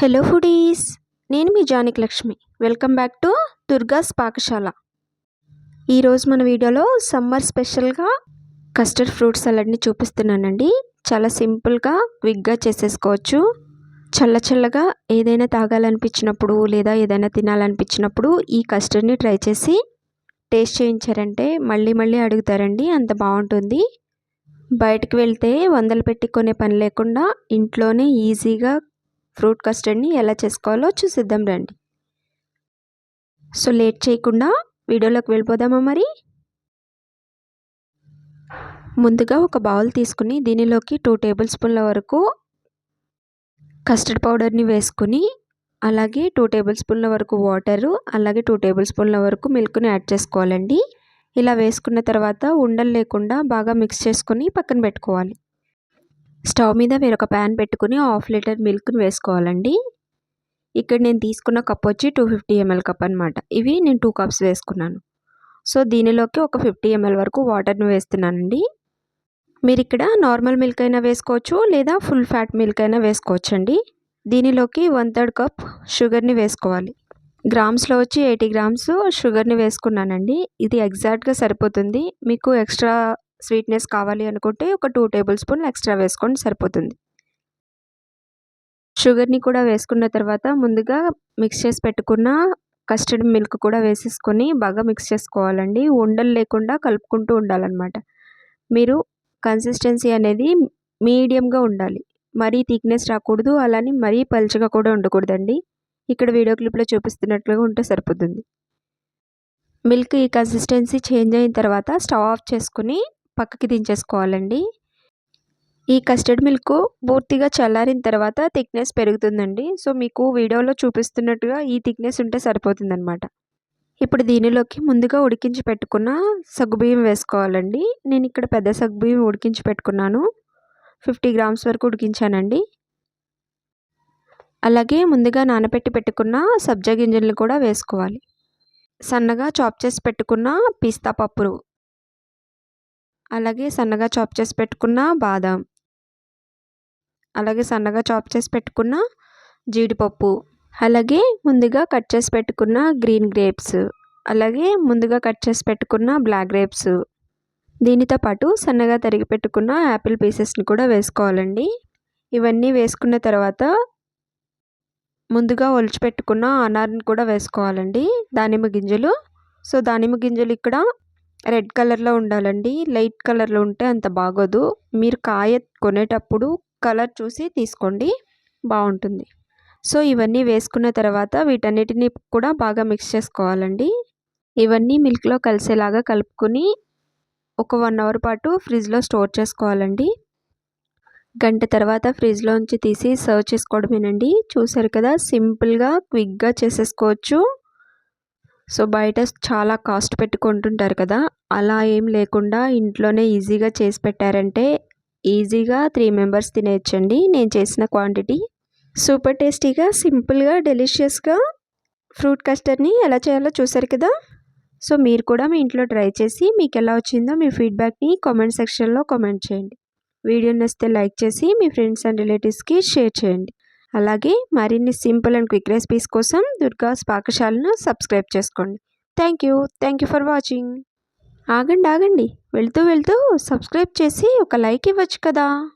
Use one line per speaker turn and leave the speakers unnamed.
Hello foodies నేను మీ Janik Lakshmi. Welcome back to Durga's Pakashala. ఈరోజు మన వీడియోలో సమ్మర్ స్పెషల్గా కస్టర్డ్ ఫ్రూట్ సలాడ్ని చూపిస్తున్నానండి. చాలా సింపుల్గా క్విక్గా చేసేసుకోవచ్చు. చల్ల చల్లగా ఏదైనా తాగాలనిపించినప్పుడు లేదా ఏదైనా తినాలనిపించినప్పుడు ఈ కస్టర్డ్ని ట్రై చేసి టేస్ట్ చేయించారంటే మళ్ళీ మళ్ళీ అడుగుతారండి అంత బాగుంటుంది. బయటకు వెళ్తే వందలు పెట్టుకునే పని లేకుండా ఇంట్లోనే ఈజీగా ఫ్రూట్ కస్టర్డ్ని ఎలా చేసుకోవాలో చూసిద్దాం రండి. సో లేట్ చేయకుండా వీడియోలోకి వెళ్ళిపోదామా మరి? ముందుగా ఒక బౌల్ తీసుకుని దీనిలోకి టూ టేబుల్ స్పూన్ల వరకు కస్టర్డ్ పౌడర్ని వేసుకుని అలాగే టూ టేబుల్ స్పూన్ల వరకు వాటరు అలాగే టూ టేబుల్ స్పూన్ల వరకు మిల్క్ని యాడ్ చేసుకోవాలండి. ఇలా వేసుకున్న తర్వాత ఉండలు లేకుండా బాగా మిక్స్ చేసుకొని పక్కన పెట్టుకోవాలి. స్టవ్ మీద వేరొక ప్యాన్ పెట్టుకుని హాఫ్ లీటర్ మిల్క్ని వేసుకోవాలండి. ఇక్కడ నేను తీసుకున్న కప్ వచ్చి టూ ఫిఫ్టీ ఎంఎల్ కప్ అనమాట ఇవి నేను టూ కప్స్ వేసుకున్నాను. సో దీనిలోకి ఒక ఫిఫ్టీ ఎంఎల్ వరకు వాటర్ని వేస్తున్నానండి. మీరు ఇక్కడ నార్మల్ మిల్క్ అయినా వేసుకోవచ్చు లేదా ఫుల్ ఫ్యాట్ మిల్క్ అయినా వేసుకోవచ్చు అండి దీనిలోకి వన్ థర్డ్ కప్ షుగర్ని వేసుకోవాలి. గ్రామ్స్లో వచ్చి ఎయిటీ గ్రామ్స్ షుగర్ని వేసుకున్నానండి. ఇది ఎగ్జాక్ట్గా సరిపోతుంది. మీకు ఎక్స్ట్రా స్వీట్నెస్ కావాలి అనుకుంటే ఒక టూ టేబుల్ స్పూన్ ఎక్స్ట్రా వేసుకోండి సరిపోతుంది. షుగర్ని కూడా వేసుకున్న తర్వాత ముందుగా మిక్స్ చేసి పెట్టుకున్న కస్టర్డ్ మిల్క్ కూడా వేసేసుకొని బాగా మిక్స్ చేసుకోవాలండి. ఉండలు లేకుండా కలుపుకుంటూ ఉండాలన్నమాట. మీరు కన్సిస్టెన్సీ అనేది మీడియంగా ఉండాలి. మరీ థిక్నెస్ రాకూడదు అలానే మరీ పలుచగా కూడా ఉండకూడదండి. ఇక్కడ వీడియో క్లిప్లో చూపిస్తున్నట్లుగా ఉంటే సరిపోతుంది. మిల్క్ ఈ కన్సిస్టెన్సీ చేంజ్ అయిన తర్వాత స్టవ్ ఆఫ్ చేసుకుని పక్కకి దించేసుకోవాలండి. ఈ కస్టర్డ్ మిల్క్ పూర్తిగా చల్లారిన తర్వాత థిక్నెస్ పెరుగుతుందండి. సో మీకు వీడియోలో చూపిస్తున్నట్టుగా ఈ థిక్నెస్ ఉంటే సరిపోతుందన్నమాట. ఇప్పుడు దీనిలోకి ముందుగా ఉడికించి పెట్టుకున్న సగ్గుబియ్యం వేసుకోవాలండి. నేను ఇక్కడ పెద్ద సగ్గుబియ్యం ఉడికించి పెట్టుకున్నాను. ఫిఫ్టీ గ్రామ్స్ వరకు ఉడికించానండి. అలాగే ముందుగా నానబెట్టి పెట్టుకున్న సబ్జా గింజలను కూడా వేసుకోవాలి. సన్నగా చాప్ చేసి పెట్టుకున్న పిస్తా పప్పు అలాగే సన్నగా చాప్ చేసి పెట్టుకున్న బాదం. అలాగే సన్నగా చాప్ చేసి పెట్టుకున్న జీడిపప్పు. అలాగే ముందుగా కట్ చేసి పెట్టుకున్న గ్రీన్ గ్రేప్స్. అలాగే ముందుగా కట్ చేసి పెట్టుకున్న బ్లాక్ గ్రేప్స్. దీనితో పాటు సన్నగా తరిగి పెట్టుకున్న యాపిల్ పీసెస్ని కూడా వేసుకోవాలండి. ఇవన్నీ వేసుకున్న తర్వాత ముందుగా ఒలిచిపెట్టుకున్న అనార్ని కూడా వేసుకోవాలండి. దానిమ్మ గింజలు. సో దానిమ్మ గింజలు ఇక్కడ రెడ్ కలర్లో ఉండాలండి. లైట్ కలర్లో ఉంటే అంత బాగోదు. మీరు కాయ కొనేటప్పుడు కలర్ చూసి తీసుకోండి. బాగుంటుంది. సో ఇవన్నీ వేసుకున్న తర్వాత వీటన్నిటిని కూడా బాగా మిక్స్ చేసుకోవాలండి. ఇవన్నీ మిల్క్లో కలిసేలాగా కలుపుకొని ఒక వన్ అవర్ పాటు ఫ్రిడ్జ్లో స్టోర్ చేసుకోవాలండి. గంట తర్వాత ఫ్రిడ్జ్లోంచి తీసి సర్వ్ చేసుకోవడమేనండి. చూసారు కదా సింపుల్గా క్విక్గా చేసేసుకోవచ్చు. సో బయట చాలా కాస్ట్ పెట్టుకుంటుంటారు కదా అలా ఏం లేకుండా ఇంట్లోనే ఈజీగా చేసి పెట్టారంటే ఈజీగా త్రీ మెంబర్స్ తినేయచ్చండి నేను చేసిన క్వాంటిటీ. సూపర్ టేస్టీగా సింపుల్గా డెలిషియస్గా ఫ్రూట్ కస్టర్డ్ని ఎలా చేయాలో చూసారు కదా. సో మీరు కూడా మీ ఇంట్లో ట్రై చేసి మీకు ఎలా వచ్చిందో మీ ఫీడ్బ్యాక్ని కామెంట్ సెక్షన్లో కామెంట్ చేయండి. వీడియో నచ్చితే లైక్ చేసి మీ ఫ్రెండ్స్ అండ్ రిలేటివ్స్కి షేర్ చేయండి. అలాగే మరిన్ని సింపుల్ అండ్ క్విక్ రెసిపీస్ కోసం దుర్గాస్ పాకశాలను సబ్స్క్రైబ్ చేసుకోండి. Thank you. Thank you for watching. ఆగండి ఆగండి. వెళ్తూ వెళ్తూ సబ్స్క్రైబ్ చేసి ఒక లైక్ ఇవ్వచ్చు కదా?